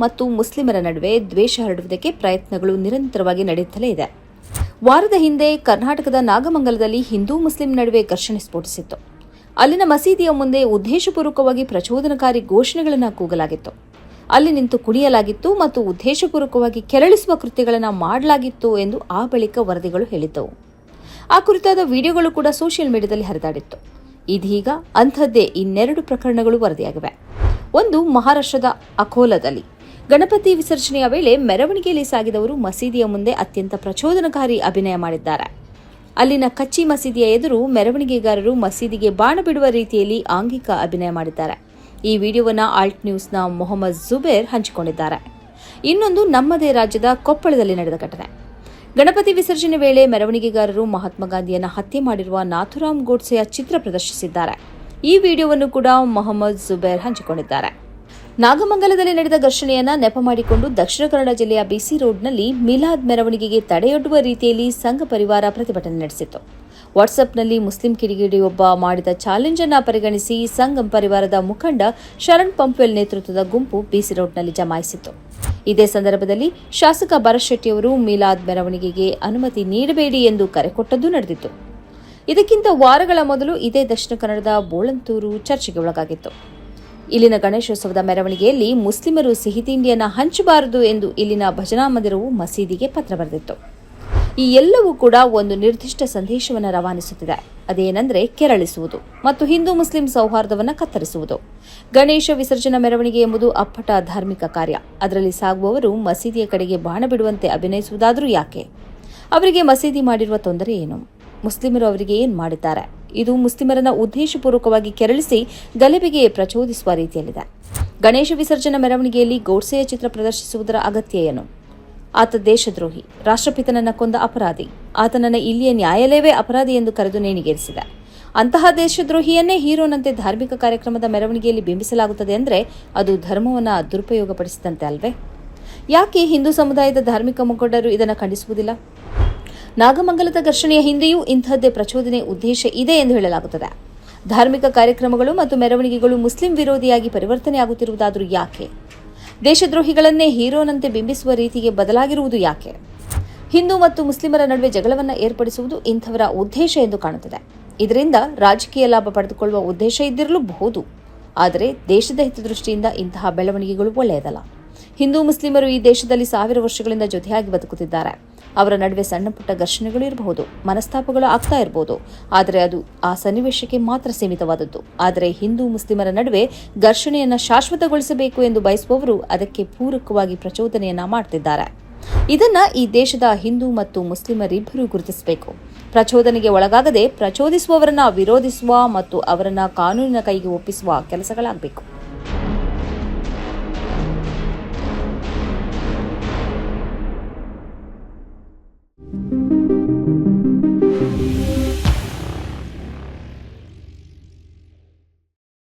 ಮತ್ತು ಮುಸ್ಲಿಮರ ನಡುವೆ ದ್ವೇಷ ಹರಡುವುದಕ್ಕೆ ಪ್ರಯತ್ನಗಳು ನಿರಂತರವಾಗಿ ನಡೆಯುತ್ತಲೇ ಇದೆ. ವಾರದ ಹಿಂದೆ ಕರ್ನಾಟಕದ ನಾಗಮಂಗಲದಲ್ಲಿ ಹಿಂದೂ ಮುಸ್ಲಿಂ ನಡುವೆ ಘರ್ಷಣೆ ಸ್ಫೋಟಿಸಿತ್ತು. ಅಲ್ಲಿನ ಮಸೀದಿಯ ಮುಂದೆ ಉದ್ದೇಶಪೂರ್ವಕವಾಗಿ ಪ್ರಚೋದನಕಾರಿ ಘೋಷಣೆಗಳನ್ನು ಕೂಗಲಾಗಿತ್ತು. ಅಲ್ಲಿ ನಿಂತು ಕುಣಿಯಲಾಗಿತ್ತು ಮತ್ತು ಉದ್ದೇಶಪೂರ್ವಕವಾಗಿ ಕೆರಳಿಸುವ ಕೃತ್ಯಗಳನ್ನು ಮಾಡಲಾಗಿತ್ತು ಎಂದು ಆ ಬಳಿಕ ವರದಿಗಳು ಹೇಳಿದ್ದವು. ಆ ಕುರಿತಾದ ವಿಡಿಯೋಗಳು ಕೂಡ ಸೋಷಿಯಲ್ ಮೀಡಿಯಾದಲ್ಲಿ ಹರಿದಾಡಿತ್ತು. ಇದೀಗ ಅಂಥದ್ದೇ ಇನ್ನೆರಡು ಪ್ರಕರಣಗಳು ವರದಿಯಾಗಿವೆ. ಒಂದು ಮಹಾರಾಷ್ಟ್ರದ ಅಕೋಲಾದಲ್ಲಿ. ಗಣಪತಿ ವಿಸರ್ಜನೆಯ ವೇಳೆ ಮೆರವಣಿಗೆಯಲ್ಲಿ ಸಾಗಿದವರು ಮಸೀದಿಯ ಮುಂದೆ ಅತ್ಯಂತ ಪ್ರಚೋದನಕಾರಿ ಅಭಿನಯ ಮಾಡಿದ್ದಾರೆ. ಅಲ್ಲಿನ ಕಚ್ಚಿ ಮಸೀದಿಯ ಎದುರು ಮೆರವಣಿಗೆಗಾರರು ಮಸೀದಿಗೆ ಬಾಣ ಬಿಡುವ ರೀತಿಯಲ್ಲಿ ಆಂಗಿಕ ಅಭಿನಯ ಮಾಡಿದ್ದಾರೆ. ಈ ವಿಡಿಯೋವನ್ನು ಆಲ್ಟ್ ನ್ಯೂಸ್ನ ಮೊಹಮ್ಮದ್ ಜುಬೇರ್ ಹಂಚಿಕೊಂಡಿದ್ದಾರೆ. ಇನ್ನೊಂದು ನಮ್ಮದೇ ರಾಜ್ಯದ ಕೊಪ್ಪಳದಲ್ಲಿ ನಡೆದ ಘಟನೆ. ಗಣಪತಿ ವಿಸರ್ಜನೆ ವೇಳೆ ಮೆರವಣಿಗೆಗಾರರು ಮಹಾತ್ಮ ಗಾಂಧಿಯನ್ನ ಹತ್ಯೆ ಮಾಡಿರುವ ನಾಥುರಾಮ್ ಗೋಡ್ಸೆಯ ಚಿತ್ರ ಪ್ರದರ್ಶಿಸಿದ್ದಾರೆ. ಈ ವಿಡಿಯೋವನ್ನು ಕೂಡ ಮೊಹಮ್ಮದ್ ಜುಬೇರ್ ಹಂಚಿಕೊಂಡಿದ್ದಾರೆ. ನಾಗಮಂಗಲದಲ್ಲಿ ನಡೆದ ಘರ್ಷಣೆಯನ್ನ ನೆಪ ಮಾಡಿಕೊಂಡು ದಕ್ಷಿಣ ಕನ್ನಡ ಜಿಲ್ಲೆಯ ಬಿಸಿ ರೋಡ್ನಲ್ಲಿ ಮಿಲಾದ್ ಮೆರವಣಿಗೆಗೆ ತಡೆಯೊಡ್ಡುವ ರೀತಿಯಲ್ಲಿ ಸಂಘ ಪರಿವಾರ ಪ್ರತಿಭಟನೆ ನಡೆಸಿತು ವಾಟ್ಸ್ಆಪ್ನಲ್ಲಿ ಮುಸ್ಲಿಂ ಕಿಡಿಗಿಡಿಯೊಬ್ಬ ಮಾಡಿದ ಚಾಲೆಂಜ್ ಅನ್ನು ಪರಿಗಣಿಸಿ ಸಂಘಂ ಪರಿವಾರದ ಮುಖಂಡ ಶರಣ್ ಪಂಪ್ವೆಲ್ ನೇತೃತ್ವದ ಗುಂಪು ಬಿಸಿ ರೋಡ್ನಲ್ಲಿ ಜಮಾಯಿಸಿತು ಇದೇ ಸಂದರ್ಭದಲ್ಲಿ ಶಾಸಕ ಭರಶೆಟ್ಟಿಯವರು ಶೆಟ್ಟಿಯವರು ಮಿಲಾದ್ ಮೆರವಣಿಗೆಗೆ ಅನುಮತಿ ನೀಡಬೇಡಿ ಎಂದು ಕರೆ ಕೊಟ್ಟದ್ದು ನಡೆದಿತ್ತು. ಇದಕ್ಕಿಂತ ವಾರಗಳ ಮೊದಲು ಇದೇ ದಕ್ಷಿಣ ಕನ್ನಡದ ಬೋಳಂತೂರು ಚರ್ಚೆಗೆ ಒಳಗಾಗಿತ್ತು. ಇಲ್ಲಿನ ಗಣೇಶೋತ್ಸವದ ಮೆರವಣಿಗೆಯಲ್ಲಿ ಮುಸ್ಲಿಮರು ಸಿಹಿ ತಿಂಡಿಯನ್ನು ಹಂಚಬಾರದು ಎಂದು ಇಲ್ಲಿನ ಭಜನಾ ಮಂದಿರವು ಮಸೀದಿಗೆ ಪತ್ರ ಬರೆದಿತ್ತು. ಈ ಎಲ್ಲವೂ ಕೂಡ ಒಂದು ನಿರ್ದಿಷ್ಟ ಸಂದೇಶವನ್ನು ರವಾನಿಸುತ್ತಿದೆ. ಅದೇನೆಂದರೆ ಕೆರಳಿಸುವುದು ಮತ್ತು ಹಿಂದೂ ಮುಸ್ಲಿಂ ಸೌಹಾರ್ದವನ್ನು ಕತ್ತರಿಸುವುದು. ಗಣೇಶ ವಿಸರ್ಜನಾ ಮೆರವಣಿಗೆ ಎಂಬುದು ಅಪ್ಪಟ ಧಾರ್ಮಿಕ ಕಾರ್ಯ. ಅದರಲ್ಲಿ ಸಾಗುವವರು ಮಸೀದಿಯ ಕಡೆಗೆ ಬಾಣ ಬಿಡುವಂತೆ ಅಭಿನಯಿಸುವುದಾದರೂ ಯಾಕೆ? ಅವರಿಗೆ ಮಸೀದಿ ಮಾಡಿರುವ ತೊಂದರೆ ಏನು? ಮುಸ್ಲಿಮರು ಅವರಿಗೆ ಏನು ಮಾಡಿದ್ದಾರೆ? ಇದು ಮುಸ್ಲಿಮರನ್ನ ಉದ್ದೇಶಪೂರ್ವಕವಾಗಿ ಕೆರಳಿಸಿ ಗಲಭೆಗೆ ಪ್ರಚೋದಿಸುವ ರೀತಿಯಲ್ಲಿದೆ. ಗಣೇಶ ವಿಸರ್ಜನಾ ಮೆರವಣಿಗೆಯಲ್ಲಿ ಗೋಡ್ಸೆಯ ಚಿತ್ರ ಪ್ರದರ್ಶಿಸುವುದರ ಅಗತ್ಯ ಏನು? ಆತ ದೇಶದ್ರೋಹಿ, ರಾಷ್ಟ್ರಪಿತನನ್ನ ಕೊಂದ ಅಪರಾಧಿ. ಆತನನ್ನ ಇಲ್ಲಿಯ ನ್ಯಾಯಾಲಯವೇ ಅಪರಾಧಿ ಎಂದು ಕರೆದು ನೇಣಿಗೇರಿಸಿದೆ. ಅಂತಹ ದೇಶದ್ರೋಹಿಯನ್ನೇ ಹೀರೋನಂತೆ ಧಾರ್ಮಿಕ ಕಾರ್ಯಕ್ರಮದ ಮೆರವಣಿಗೆಯಲ್ಲಿ ಬಿಂಬಿಸಲಾಗುತ್ತದೆ ಅಂದರೆ ಅದು ಧರ್ಮವನ್ನು ದುರುಪಯೋಗಪಡಿಸಿದಂತೆ ಅಲ್ವೇ? ಯಾಕೆ ಹಿಂದೂ ಸಮುದಾಯದ ಧಾರ್ಮಿಕ ಮುಖಂಡರು ಇದನ್ನು ಖಂಡಿಸುವುದಿಲ್ಲ? ನಾಗಮಂಗಲದ ಘರ್ಷಣೆಯ ಹಿಂದೆಯೂ ಇಂತಹದ್ದೇ ಪ್ರಚೋದನೆ ಉದ್ದೇಶ ಇದೆ ಎಂದು ಹೇಳಲಾಗುತ್ತದೆ. ಧಾರ್ಮಿಕ ಕಾರ್ಯಕ್ರಮಗಳು ಮತ್ತು ಮೆರವಣಿಗೆಗಳು ಮುಸ್ಲಿಂ ವಿರೋಧಿಯಾಗಿ ಪರಿವರ್ತನೆಯಾಗುತ್ತಿರುವುದಾದರೂ ಯಾಕೆ? ದೇಶದ್ರೋಹಿಗಳನ್ನೇ ಹೀರೋನಂತೆ ಬಿಂಬಿಸುವ ರೀತಿಗೆ ಬದಲಾಗಿರುವುದು ಯಾಕೆ? ಹಿಂದೂ ಮತ್ತು ಮುಸ್ಲಿಮರ ನಡುವೆ ಜಗಳವನ್ನು ಏರ್ಪಡಿಸುವುದು ಇಂಥವರ ಉದ್ದೇಶ ಎಂದು ಕಾಣುತ್ತದೆ. ಇದರಿಂದ ರಾಜಕೀಯ ಲಾಭ ಪಡೆದುಕೊಳ್ಳುವ ಉದ್ದೇಶ ಇದ್ದಿರಲೂಬಹುದು ಆದರೆ ದೇಶದ ಹಿತದೃಷ್ಟಿಯಿಂದ ಇಂತಹ ಬೆಳವಣಿಗೆಗಳು ಒಳ್ಳೆಯದಲ್ಲ. ಹಿಂದೂ ಮುಸ್ಲಿಮರು ಈ ದೇಶದಲ್ಲಿ ಸಾವಿರ ವರ್ಷಗಳಿಂದ ಜೊತೆಯಾಗಿ ಬದುಕುತ್ತಿದ್ದಾರೆ. ಅವರ ನಡುವೆ ಸಣ್ಣ ಪುಟ್ಟ ಘರ್ಷಣೆಗಳು ಇರಬಹುದು, ಮನಸ್ತಾಪಗಳು ಆಗ್ತಾ ಇರಬಹುದು. ಆದರೆ ಅದು ಆ ಸನ್ನಿವೇಶಕ್ಕೆ ಮಾತ್ರ ಸೀಮಿತವಾದದ್ದು. ಆದರೆ ಹಿಂದೂ ಮುಸ್ಲಿಮರ ನಡುವೆ ಘರ್ಷಣೆಯನ್ನು ಶಾಶ್ವತಗೊಳಿಸಬೇಕು ಎಂದು ಬಯಸುವವರು ಅದಕ್ಕೆ ಪೂರಕವಾಗಿ ಪ್ರಚೋದನೆಯನ್ನ ಮಾಡ್ತಿದ್ದಾರೆ. ಇದನ್ನ ಈ ದೇಶದ ಹಿಂದೂ ಮತ್ತು ಮುಸ್ಲಿಮರಿಬ್ಬರೂ ಗುರುತಿಸಬೇಕು. ಪ್ರಚೋದನೆಗೆ ಒಳಗಾಗದೆ ಪ್ರಚೋದಿಸುವವರನ್ನ ವಿರೋಧಿಸುವ ಮತ್ತು ಅವರನ್ನ ಕಾನೂನಿನ ಕೈಗೆ ಒಪ್ಪಿಸುವ ಕೆಲಸಗಳಾಗಬೇಕು.